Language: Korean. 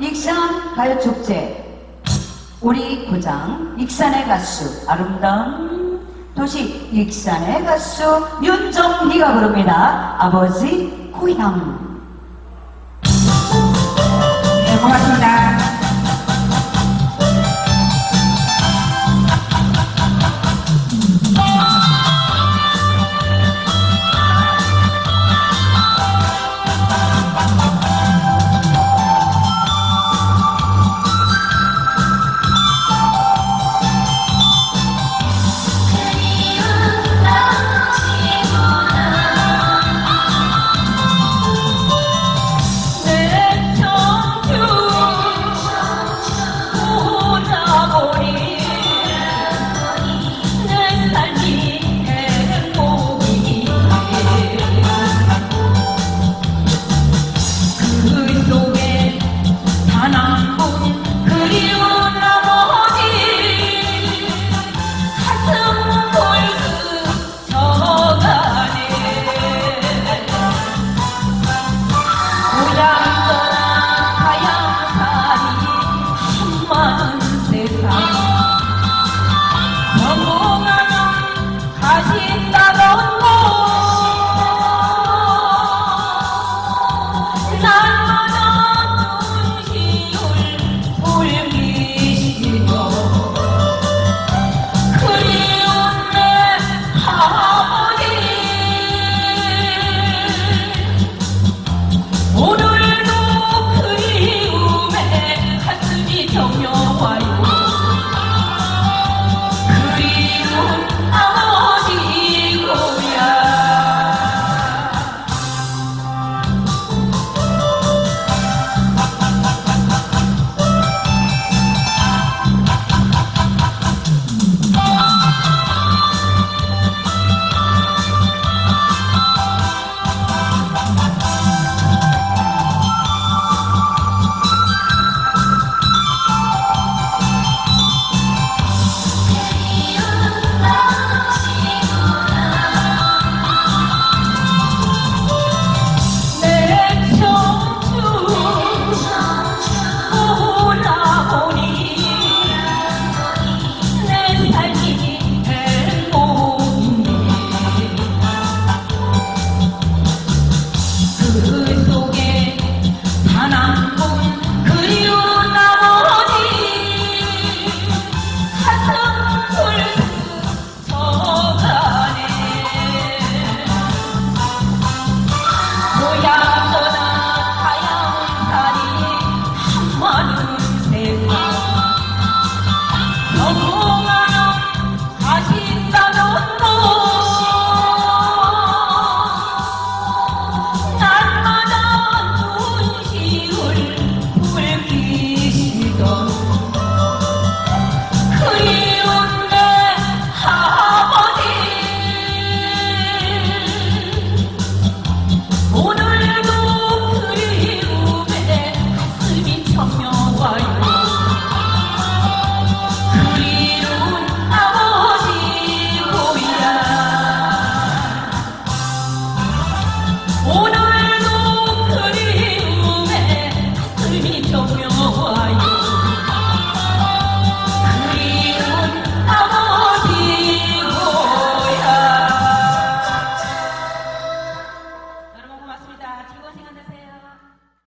익산 가요축제 우리 고장 익산의 가수 아름다운 도시 익산의 가수 윤정희가 부릅니다. 아버지 고향